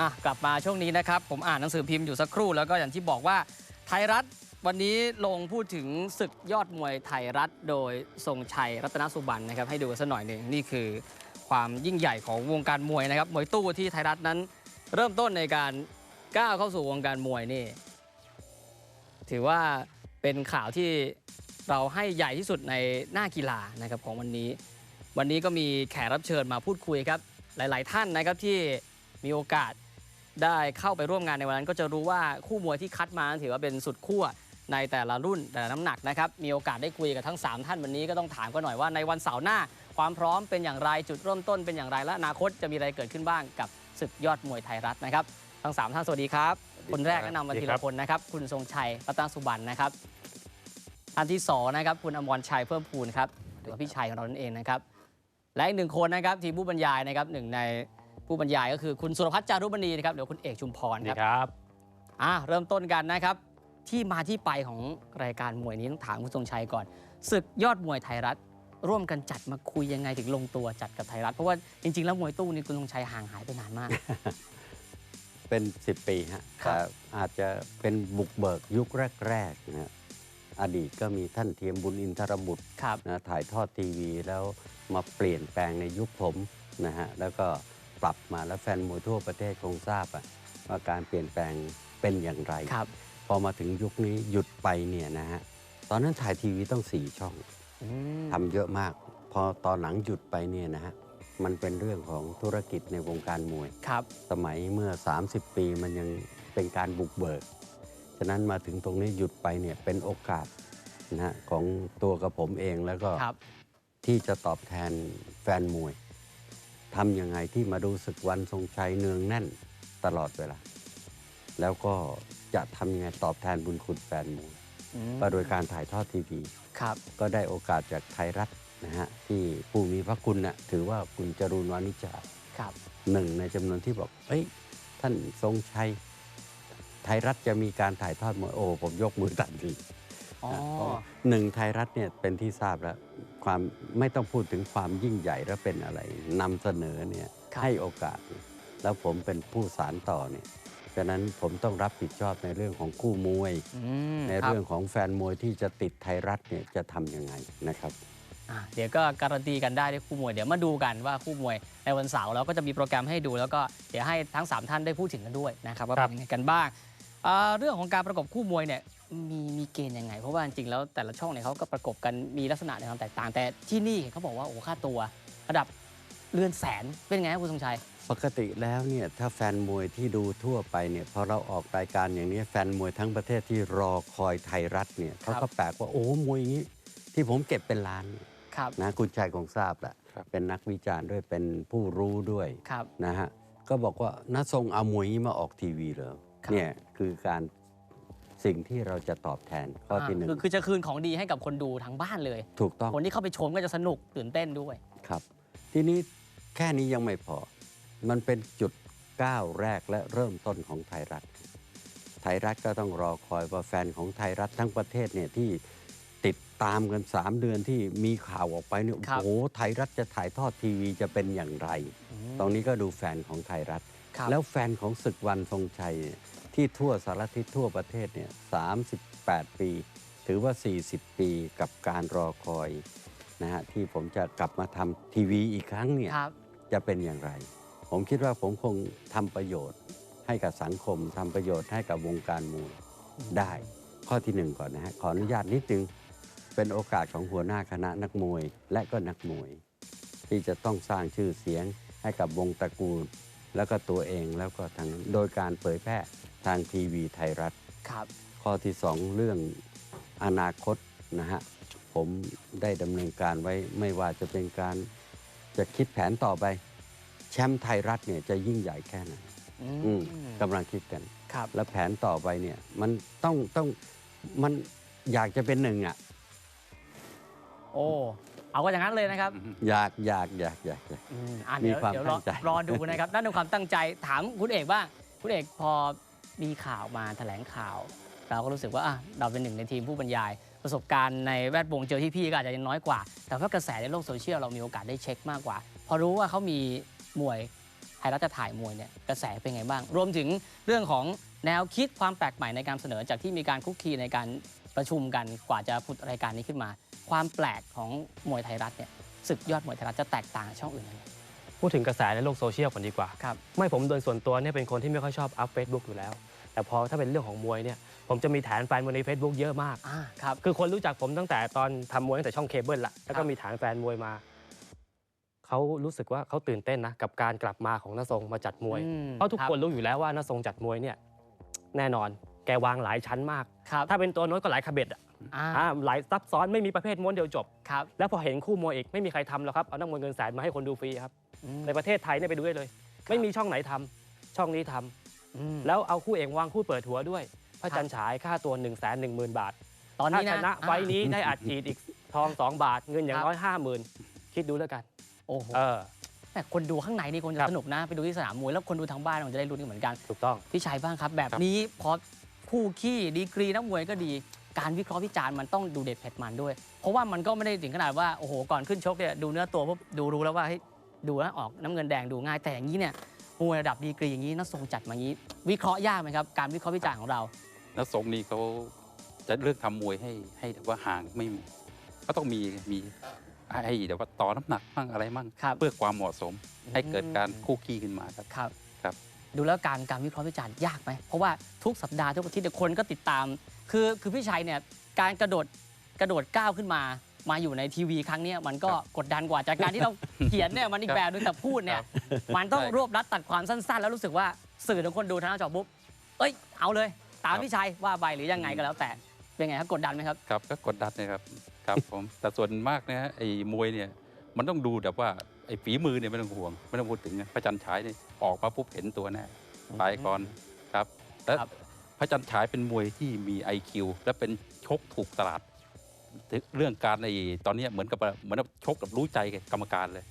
อะกลับมาช่วงนี้นะครับ ผมอ่านหนังสือพิมพ์อยู่สักครู่แล้วก็อย่างที่บอกว่าไทยรัฐวันนี้ลงพูดถึงศึกยอดมวยไทยรัฐโดยทรงชัยรัตนสุบันนะครับ ให้ดูสักหน่อยหนึ่งนี่คือความยิ่งใหญ่ของวงการมวยนะครับมวยตู้ที่ไทยรัฐนั้น เริ่มต้นในการก้าวเข้าสู่วงการมวยนี่ ถือว่าเป็นข่าวที่เราให้ใหญ่ที่สุดในหน้ากีฬานะครับของวันนี้ วันนี้ก็มีแขกรับเชิญมาพูดคุยครับ หลาย ๆ ท่านนะครับที่มีโอกาส ได้เข้าไปร่วมงานในวันนั้น ก็จะรู้ว่าคู่มวยที่คัดมาถือว่าเป็นสุดขั้วในแต่ละรุ่นแต่ละน้ำหนักนะครับมีโอกาสได้คุยกับทั้ง 3 ท่านวันนี้ก็ต้องถามกันหน่อยว่าในวันเสาร์หน้า ความพร้อมเป็นอย่างไรจุดเริ่มต้นเป็นอย่างไรและอนาคตจะมีอะไรเกิดขึ้นบ้างกับศึกยอดมวยไทยรัฐนะครับทั้งสามท่านสวัสดีครับคนแรกแนะนำมาทีละคนนะครับคุณทรงชัยรัตนสุบันนะครับท่านที่สองนะครับคุณอมรชัยเพิ่มพูนครับหรือว่าพี่ชัยของเรานั่นเองนะครับและอีกหนึ่งคนนะครับทีมผู้บรรยายนะครับหนึ่งใน ผู้บรรยายก็คือคุณสุรพัฒน์จารุมณีนะครับหรือคุณเอกชุมพรดีครับครับอะเริ่มต้นกันนะครับที่มาที่ไปของรายการมวยนี้ต้องถามคุณทรงชัยก่อนศึกยอดมวยไทยรัฐ ร่วมกันจัดมาคุยยังไงถึงลงตัวจัดกับไทยรัฐ เพราะว่าจริง ๆ แล้วมวยตู้นี่คุณทรงชัยห่างหายไปนานมาก เป็น 10 ปีฮะครับแต่อาจจะเป็นบุกเบิกยุคแรกๆนะฮะอดีตก็มีท่านเทียมบุญอินทรบุตรครับนะถ่ายทอดทีวีแล้วมาเปลี่ยนแปลงในยุคผมนะฮะแล้วก็ ปรับมาแล้วแฟนมวยทั่วประเทศคงทราบอะว่าการเปลี่ยนแปลงเป็นอย่างไร ครับ พอมาถึงยุคนี้หยุดไปเนี่ยนะฮะตอนนั้นถ่ายทีวีต้องสี่ช่องอืม ทำเยอะมาก พอตอนหลังหยุดไปเนี่ยนะฮะมันเป็นเรื่องของธุรกิจในวงการมวย ครับ สมัยเมื่อ 30 ปีมันยังเป็นการบุกเบิก ฉะนั้นมาถึงตรงนี้หยุดไปเนี่ยเป็นโอกาสนะฮะของตัวกับผมเองแล้วก็ครับ ที่จะตอบแทนแฟนมวย ทำยังไงที่มาดูศึกวันทรงชัยเนืองแน่นตลอดเวลา แล้วก็จะทำยังไงตอบแทนบุญคุณแฟนมวยอืมก็โดยการถ่ายทอดทีวีครับก็ได้โอกาสจากไทยรัฐนะฮะที่ผู้มีพระคุณนะ่ะถือว่าคุณจรูนวานิชาครับหนึ่งในจำนวนที่บอกเอ้ยท่านทรงชัยไทยรัฐจะมีการถ่ายทอดมวยโอ้ผมยกมือทันทีอ๋อเพราะหนึ่งไทยรัฐเนี่ยเป็นที่ทราบแล้ว ความไม่ต้องพูดถึงความยิ่งใหญ่และเป็นอะไรนำเสนอเนี่ยครับให้โอกาส แล้วผมเป็นผู้สารต่อเนี่ยฉะนั้นผมต้องรับผิดชอบในเรื่องของคู่มวย อืมในครับเรื่องของแฟนมวยที่จะติดไทยรัฐเนี่ยจะทำยังไงนะครับ อะเดี๋ยวก็การันตีกันได้ด้วยคู่มวย เดี๋ยวมาดูกันว่าคู่มวยในวันเสาร์เราก็จะมีโปรแกรมให้ดู แล้วก็เดี๋ยวให้ทั้ง 3 ท่านได้พูดถึงกันด้วยนะครับว่าครัเป็บนยังไงกันบ้างอ่าเรื่องของการประกบคู่มวยเนี่ย มีมีเกณฑ์ยังไง เพราะว่าจริงๆแล้วแต่ละช่องเนี่ยเขาก็ประกบกันมีลักษณะในความแตกต่าง แต่ที่นี่เขาบอกว่าโอ้ค่าตัว ระดับเรือนแสนเป็นไงครับคุณทรงชัย ปกติแล้วเนี่ยถ้าแฟนมวยที่ดูทั่วไปเนี่ยพอเราออกรายการอย่างนี้แฟนมวยทั้งประเทศที่รอคอยไทยรัฐเนี่ยเขาก็แปลกว่าโอ้มวยอย่างนี้ ที่ผมเก็บเป็นล้านเนี่ยครับ นะคุณชัยคงทราบแหละครับ เป็นนักวิจารณ์ด้วยเป็นผู้รู้ด้วยครับ นะฮะก็บอกว่าน้าทรงเอามวยอย่างนี้มาออกทีวีเหรอครับ เนี่ยคือการ สิ่งที่เราจะตอบแทนข้อที่หนึ่งคือคือจะคืนของดีให้กับคนดูทั้งบ้านเลย ถูกต้องคนที่เข้าไปชมก็จะสนุกตื่นเต้นด้วยครับ ทีนี้แค่นี้ยังไม่พอ มันเป็นจุดก้าวแรกและเริ่มต้นของไทยรัฐ ไทยรัฐก็ต้องรอคอยว่าแฟนของไทยรัฐทั้งประเทศเนี่ยที่ติดตามกัน 3 เดือนที่มีข่าวออกไปเนี่ยครับโอ้โหไทยรัฐจะถ่ายทอดทีวีจะเป็นอย่างไร ตรงนี้ก็ดูแฟนของไทยรัฐครับแล้วแฟนของศึกวันทรงชัยเนี่ย ที่ทั่วสารทิศทั่วประเทศเนี่ย38 ปี ถือว่า 40 ปีกับการรอคอยนะฮะที่ผมจะกลับมาทำทีวีอีกครั้งเนี่ยครับจะเป็นอย่างไร ผมคิดว่าผมคงทำประโยชน์ให้กับสังคมทำประโยชน์ให้กับวงการมวยได้ ข้อที่หนึ่งก่อนนะฮะขออนุญาตนิดนึงเป็นโอกาสของหัวหน้าคณะนักมวยและก็นักมวย ที่จะต้องสร้างชื่อเสียงให้กับวงตระกูล แล้วก็ตัวเองแล้วก็ทางนั้นโดยการเผยแพร่ ทางทีวีไทยรัฐ ครับ ข้อที่สองเรื่องอนาคตนะฮะผมได้ดำเนินการไว้ไม่ว่าจะเป็นการจะคิดแผนต่อไป แชมป์ไทยรัฐเนี่ยจะยิ่งใหญ่แค่ไหนอือืมมกำลังคิดกัน ครับ แล้วแผนต่อไปเนี่ยมันต้องต้องมันอยากจะเป็นหนึ่งอะโอ้ เอาก็อย่างนั้นเลยนะครับอยากอยากอยากอยากอยาก อืมอะมีเดี๋ยวความเดี๋ยวรอตั้งใจ รอดูนะครับนั่นเป็นความตั้งใจถามคุณเอกบ้างคุณเอกพอ มีข่าวมาแถลงข่าว เราก็รู้สึกว่าเราเป็นหนึ่งในทีมผู้บรรยาย ประสบการณ์ในแวดวงเจอที่พี่ก็อาจจะยังน้อยกว่า แต่ว่ากระแสในโลกโซเชียลเรามีโอกาสได้เช็คมากกว่า พอรู้ว่าเขามีมวยให้ยรัฐจะถ่ายมวยเนี่ยกระแสเป็นไงบ้าง รวมถึงเรื่องของแนวคิดความแปลกใหม่ในการเสนอจากที่มีการคุกคีในการประชุมกันกว่าจะพุดรายการนี้ขึ้นมา ความแปลกของมวยไทยรัฐเนี่ยศึกยอดมวยไทยรัฐจะแตกต่างจากช่องอื่นยังไง พูดถึงกระแสในโลกโซเชียลก่อนดีกว่า ครับไม่ผมโดยส่วนตัวเนี่ยเป็นคนที่ไม่ค่อยชอบอัพเฟซบุ๊กอยู่แล้ว แต่พอถ้าเป็นเรื่องของมวยเนี่ยผมจะมีฐานแฟนมวยใน Facebook เยอะมาก อ่าครับ คือคนรู้จักผมตั้งแต่ตอนทำมวยตั้งแต่ช่องเคเบิลละแล้วครัก็บมีฐานแฟนมวยมา เขารู้สึกว่าเขาตื่นเต้นนะกับการกลับมาของน้าทรงมาจัดมวย อืมเพราะทุกรับคนรู้อยู่แล้วว่าน้าทรงจัดมวยเนี่ยแน่นอน แกวางหลายชั้นมาก ครับถ้าเป็นตัวโน้ตก็หลายขบเบ็ดอะอ่าอ่าหลายซับซ้อนไม่มีประเภทม้วนเดียวจบ ครับแล้วพอเห็นคู่มวยอีกไม่มีใครทำหรอกครับ เอานักมวยเงินแสนมาให้คนดูฟรีครับ อืมในประเทศไทยเนี่ยไปดูได้เลย ไม่มีช่องไหนทำช่องนี้ทำอืมแล้วเอาคู่เอกวางคู่เปิดหัวด้วย พระครับจันทร์ฉายค่าตัว1 1 0 0 0 0บาท ตอนถ้านี้ชนะนะไฟล์นี้ได้อัดฉีดอีกทอง 2 บาทเงินอย่าคงรับน้อย 50,000 คิดดูแล้วกัน โอ้โหเออ แต่คนดูข้างในนี่คงจะครับ สนุกนะ ไปดูที่สนามมวยแล้วคนดูทางบ้านคงจะได้รู้นเหมือนกัน ถูกต้อง พี่ชัยบ้างครับ แบบครับนี้พอ คู่ขี้ดีกรีนักมวยก็ดี การวิเคราะห์วิจารณ์มันต้องดูเด็ดเผ็ดมันด้วย เพราะว่ามันก็ไม่ได้ถึงขนาดว่าโอ้โหก่อนขึ้นชกเนี่ยดูเนื้อตัวปุ๊บดูรู้แล้วว่าเฮ้ยดูแล้วออกน้ำเงินแดงดูง่ายแต่อย่างนี้เนี่ยมวยระดับดีกรีอย่างนี้นักทรงจัดมาอย่างนี้ วิเคราะห์ยากไหมครับการวิเคราะห์วิจารณ์ของเราแล้วทรงนี้เขาจะเลือกทำมวยให้ให้แต่ว่าห่างไม่มีก็ต้องมีมีให้เดี๋ยวว่าต่อน้ำหนักมั่งอะไรมั่งครับเพื่อความเหมาะสม ให้เกิดการคู่ขี้ขึ้นมาครับครับครับ ดูแล้วการการวิเคราะห์วิจารณ์ยากไหมเพราะว่าทุกสัปดาห์ทุกอาทิตย์เนี่ยคนก็ติดตาม คือคือพี่ชัยเนี่ยการกระโดดกระโดดก้าวขึ้นมา มาอยู่ในทีวีครั้งเนี้ยมันก็กดดันกว่าจากการที่เราเขียนเนี่ยมันอีกแบบนึงแต่พูดเนี่ยมันต้องรวบรัดตัดความสั้นๆ แล้วรู้สึกว่าสื่อทุกคนดูทางหน้าจอปุ๊บเอ้ยเอาเลย ตามพี่ชัยว่าไปหรือยังไงก็แล้วแต่เป็นไงครับกดดันไหมครับครับก็กดดันนะครับครับผมแต่ส่วนมากเนี่ยไอ้มวยเนี่ยมันต้องดูแบบว่า ไอ้ฝีมือเนี่ยไม่ต้องห่วง ไม่ต้องพูดถึงนะพระจันทร์ฉายเนี่ยออกมาปุ๊บเห็นตัวแน่ตายก่อนครับแล้วครับพระจันทร์ฉายเป็นมวยที่มี IQ และเป็นชกถูกตลาด เรื่องการไอ้ตอนเนี้ยเหมือนกับเหมือนกับชกกับรู้ใจกรรมการเลย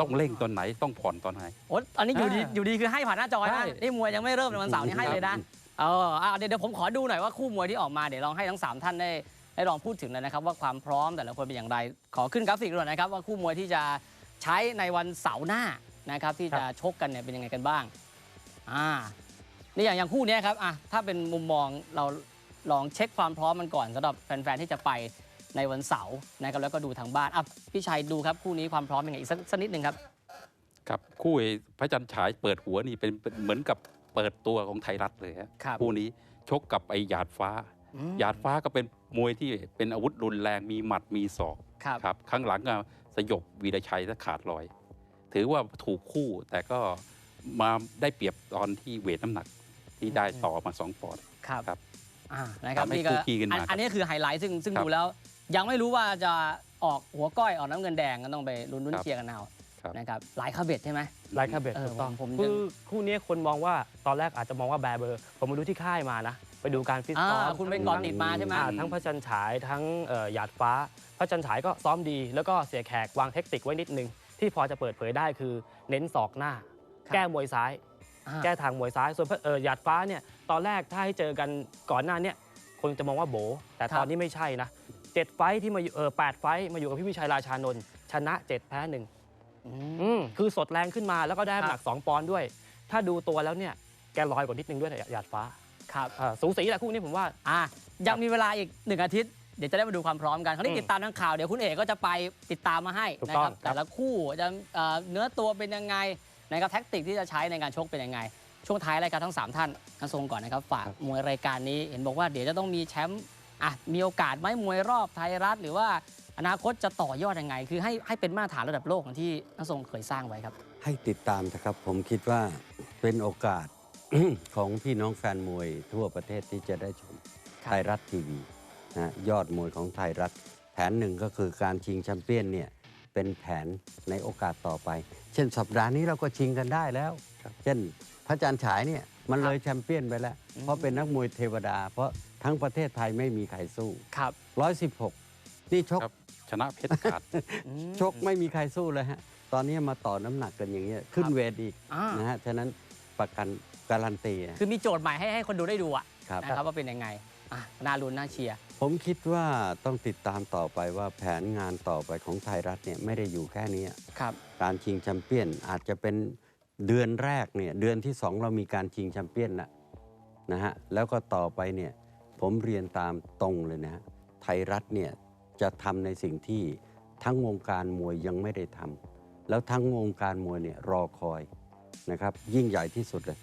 ต้องเร่งตอนไหนต้องผ่อนตอนไหนโอ้อันนี้อยู่ดีอ่าอยู่ดีคือให้ผ่านหน้าจอใช่นะนี่มวยยังไม่เริ่มในวันเสาร์นี่ให้เลยนะเอออะเดี๋ยวเดี๋ยวผมขอดูหน่อยว่าคู่มวยที่ออกมาเดี๋ยวลองให้ทั้งสามท่านได้ได้ลองพูดถึงเลยนะครับว่าความพร้อมแต่ละคนเป็นอย่างไร ขอขึ้นกราฟิกหน่อยนะครับว่าคู่มวยที่จะ ใช้ในวันเสาร์หน้านะครับ ที่จะชกกันเนี่ยเป็นยังไงกันบ้างอ่านี่อย่างอย่างคู่เนี้ยครับอะถ้าเป็นมุมมองเราลองเช็คความพร้อมมันก่อนสำหรับแฟนๆที่จะไปในวันเสาร์นะครับแล้วก็ดูทางบ้านอะพี่ชัยดูครับคู่นี้ความพร้อมเป็นไงอีกสักสักนิดหนึ่งครับครับคู่ไอ้พระจันทร์ฉายเปิดหัวนี่เป็นเป็นเหมือนกับเปิดตัวของไทยรัฐเลยฮะครับคู่นี้ชกกับไอ้หยาดฟ้าอืมหยาดฟ้าก็เป็นมวยที่เป็นอาวุธรุนแรงมีหมัดมีศอกครับครับข้างหลังก็ สยบวีรชัยถ้าขาดลอย ถือว่าถูกคู่แต่ก็มาได้เปรียบตอนที่เวทน้ำหนักที่ได้ต่อมาสองปอนด์ครับครับอ่านะครับทำให้นี่ก็คู่ขี้กันมาอันครับอันนี้คือไฮไลท์ซึ่งซึ่งครับดูแล้ว ยังไม่รู้ว่าจะออกหัวก้อยออกน้ำเงินแดงก็ต้องไปลุ้นลุ้นครับเชียร์กันเอาครับ นะครับหลายคาเบ็ดใช่ไหมไลค์คาเบตเออถูกต้องผมผมคือคู่นี้คนมองว่าตอนแรกอาจจะมองว่าแบร์เบอร์ ผมมาดูที่ค่ายมานะ ไปดูการฟิตอ่าซ้อมคุณไปเกาะติดมาใช่ไหมอ่าทั้งพระจันทร์ฉายทั้งเอ่อหยาดฟ้า พระจันทร์ฉายก็ซ้อมดี แล้วก็เสียแขกวางเทคนิคไว้นิดนึง ที่พอจะเปิดเผยได้คือเน้นศอกหน้าครับแก้มวยซ้ายอ่าแก้ทางมวยซ้ายส่วนพระเอ่อหยาดฟ้าเนี่ยตอนแรกถ้าให้เจอกันก่อนหน้าเนี่ยคนจะมองว่าโบ แต่ตอนนี้ไม่ใช่นะเจ็ดไฟท์ที่มาอยู่เออแปดไฟท์มาอยู่กับพี่วิชัยราชานนท์ชนะเจ็ดแพ้หนึ่งอืมอืม คือสดแรงขึ้นมาแล้วก็ได้ครับน้ำหนัก 2 ปอนด์ด้วย ถ้าดูตัวแล้วเนี่ยแกลอยกว่านิดนึงด้วยหยาดฟ้าครับอ่าสูสีแหละคู่นี้ผมว่า อ่ายังมีเวลาอีกหนึ่งอาทิตย์เดี๋ยวจะได้มาดูความพร้อมกันคราวนี้อืมติดตามทางข่าวเดี๋ยวคุณเอกก็จะไปติดตามมาให้ถูกนะต้คองรับครับแต่ละคู่จะเอ่อเนื้อตัวเป็นยังไงนะครับแท็กติกที่จะใช้ในการชกเป็นยังไง ช่วงท้ายรายการทั้งสามท่านทั้งทรงก่อนนะครับฝากมวยรายการนี้เห็นบอกว่าเดี๋ยวจะต้องมีแชมป์อะมีโอกาสไหมมวยรอบไทยรัฐหรือว่า อนาคตจะต่อยอดยังไง คือให้ให้เป็นมาตรฐานระดับโลกของที่ทั้งทรงเคยสร้างไว้ครับ ให้ติดตามนะครับ ผมคิดว่าเป็นโอกาส ของพี่น้องแฟนมวยทั่วประเทศที่จะได้ชมครับไทยรัฐทีวีนะยอดมวยของไทยรัฐ แผนหนึ่งก็คือการชิงแชมเปี้ยนเนี่ยเป็นแผนในโอกาสต่อไป เช่นสัปดาห์นี้เราก็ชิงกันได้แล้วครับเช่นพระจันทร์ฉายเนี่ยมันเลยแชมเปี้ยนไปแล้วอืมเพราะเป็นนักมวยเทวดา เพราะทั้งประเทศไทยไม่มีใครสู้ครับ116 นี่ชกครับ ชนะเพชรขาดอืมชกไม่มีใครสู้เลยฮะ ตอนนี้มาต่อน้ำหนักกันอย่างเงี้ยขึ้นครับเวทอีกอ่านะฮะ ฉะนั้นประกันการันตีนะคือมีโจทย์ใหม่ให้ให้คนดูได้ดูอะครับ นะครับว่าเป็นยังไงอะน่าลุ้นน่าเชียร์ ผมคิดว่าต้องติดตามต่อไปว่าแผนงานต่อไปของไทยรัฐเนี่ยไม่ได้อยู่แค่นี้ครับ การชิงแชมเปี้ยนอาจจะเป็นเดือนแรกเนี่ยเดือนที่สองเรามีการชิงแชมเปี้ยนนะนะฮะแล้วก็ต่อไปเนี่ยผมเรียนตามตรงเลยนะฮะไทยรัฐเนี่ย จะทำในสิ่งที่ทั้งวงการมวยยังไม่ได้ทำแล้วทั้งวงการมวยเนี่ยรอคอยนะครับ ยิ่งใหญ่ที่สุดเลย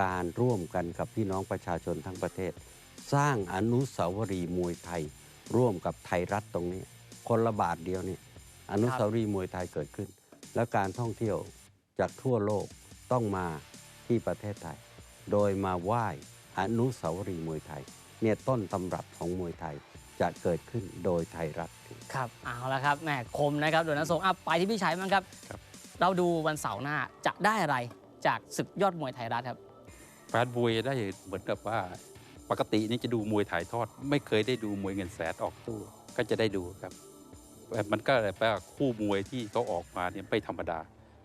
การร่วมกันกับพี่น้องประชาชนทั้งประเทศ สร้างอนุสาวรีย์มวยไทย ร่วมกับไทยรัฐตรงนี้ คนละบาทเดียวเนี่ยอนุสาวรีย์มวยไทยเกิดขึ้น แล้วการท่องเที่ยวจากทั่วโลกต้องมาที่ประเทศไทย โดยมาไหว้อนุสาวรีย์มวยไทย เนี่ยต้นตำรับของมวยไทย จะเกิดขึ้นโดยไทยรัฐ ครับเอาละครับแหมคมนะครับโดยนัททรงอะไปที่พี่ชัยบ้างครับ ครับ เราดูวันเสาร์หน้าจะได้อะไรจากศึกยอดมวยไทยรัฐครับ แฟนมวยได้เหมือนกับว่าปกตินี่จะดูมวยถ่ายทอด ไม่เคยได้ดูมวยเงินแสนออกตู้ก็จะได้ดูครับแต่มันก็แปลว่าคู่มวยที่เขาออกมาเนี่ยไม่ธรรมดา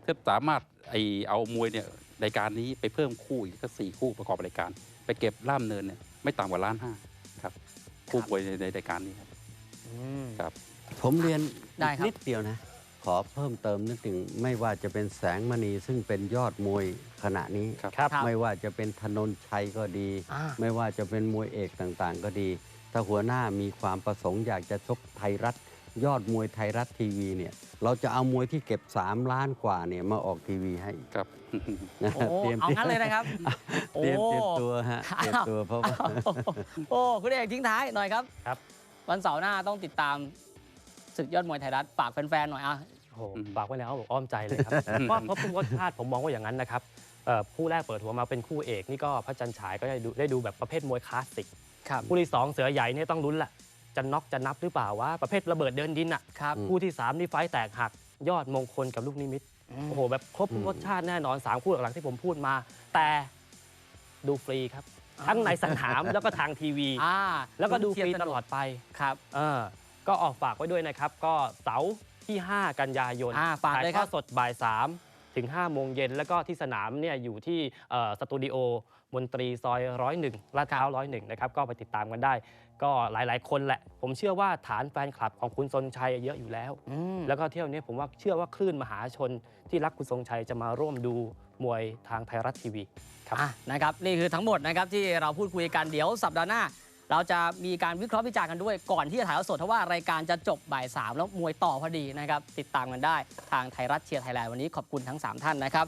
ถ้าสามารถไอเอามวยเนี่ยรายการนี้ไปเพิ่มคู่อีกก็สี่คู่ประกอบรายการ ไปเก็บล่ามเนินเนี่ยไม่ต่ำกว่าล้านห้า ครับคู่มวยในในรายการนี้ครับ อืม ครับ ผมเรียนได้ครับ นิดเดียวนะ ขอเพิ่มเติมนิดหนึ่งไม่ว่าจะเป็นแสงมณีซึ่งเป็นยอดมวยขณะนี้ ครับ ครับครับไม่ว่าจะเป็นธนนชัยก็ดี อ่า ไม่ว่าจะเป็นมวยเอกต่างๆ ก็ดี ถ้าหัวหน้ามีความประสงค์อยากจะชกไทยรัฐ ยอดมวยไทยรัฐทีวีเนี่ยเราจะเอามวยที่เก็บ 3 ล้านกว่าเนี่ยมาออกทีวีให้อีกครับนะโอ้เตรียมเอางั้นเลยนะครับเตรียมเตรียมตัวฮะเตรียมตัวเพราะว่าโอ้คุณเอกทิ้งท้ายหน่อยครับครับ วันเสาร์หน้าต้องติดตามศึกยอดมวยไทยรัฐฝากแฟนๆหน่อยอะโอ้โหอืมฝากไว้แล้วบอกอ้อมใจเลยครับเพราะเพราะผู้รสชาติผมมองว่าอย่างนั้นนะครับเอ่อคู่แรกเปิดหัวมาเป็นคู่เอกนี่ก็พระจันทร์ฉายก็ได้ดูได้ดูแบบประเภทมวยคลาสสิกครับคู่ที่สองเสือใหญ่เนี่ยต้องลุ้นละ จะน็อกจะนับหรือเปล่าวะประเภทระเบิดเดินดินอะครับอืมคู่ที่สามนี่ไฟต์แตกหัก ยอดมงคลกับลูกนิมิตโอ้โหแบบครบทุกรสชาติแน่นอนสามคู่หลักๆที่ผมพูดมา แต่ดูฟรีครับ ทั้งในสนามแล้วก็ทางทีวีอ่าแล้วก็ดูฟรีเชียตลอดไปครับเออก็ออกฝากไว้ด้วยนะครับ ก็เสาร์ที่ 5 กันยายนอ่าฝากถ่ายเลยทครัอบดสดบ่าย3 ถึง5โมงเย็นแล้วก็ที่สนามเนี่ยอยู่ที่เอ่อสตูดิโอมนตรีซอยร้อยหนึ่งลาดพร้าวร้อยหนึ่งนะครับก็ไปติดตามกันได้ ก็หลาย ๆ คนแหละ ผมเชื่อว่าฐานแฟนคลับของคุณซนชัยเยอะอยู่แล้วอืมแล้วก็เที่ยวนี้ผมว่าเชื่อว่าคลื่นมหาชนที่รักคุณทรงชัยจะมาร่วมดูมวยทางไทยรัฐทีวีครับอะนะครับนี่คือทั้งหมดนะครับที่เราพูดคุยกันเดี๋ยวสัปดาห์หน้า เราจะมีการวิเคราะห์วิจารณ์กันด้วยก่อนที่จะถ่ายทอดสดเพราะว่ารายการจะจบบ่ายสามแล้วมวยต่อพอดีนะครับติดตามกันได้ทางไทยรัฐเชียร์ไทยแลนด์วันนี้ขอบคุณทั้ง3ท่านนะครับ